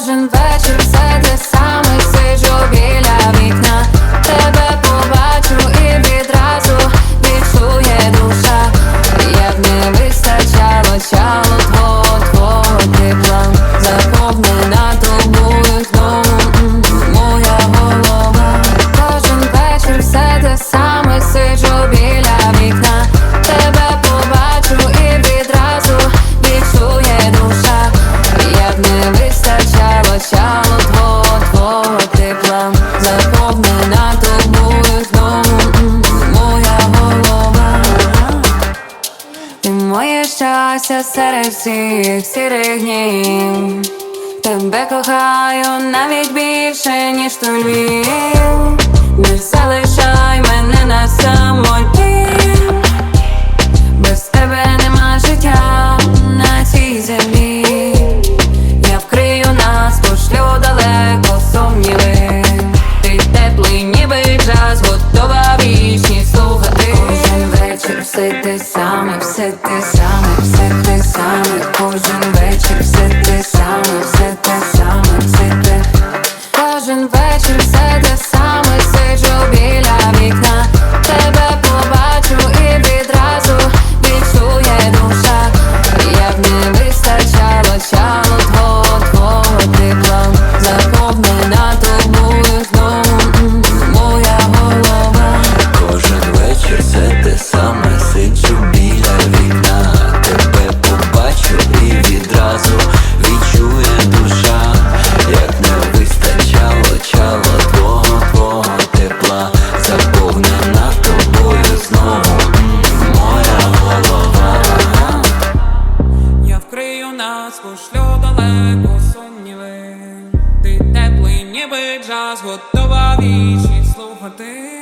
кожен вечір все те саме сиджу біля вікна, тебе побачу і відразу відчує душа, як не вистачало чалу щастя серед всіх сірих днів. Тебе кохаю навіть більше, ніж тобі Не залишай мене на самоті. все те саме, все те саме. час готова вічність слухати.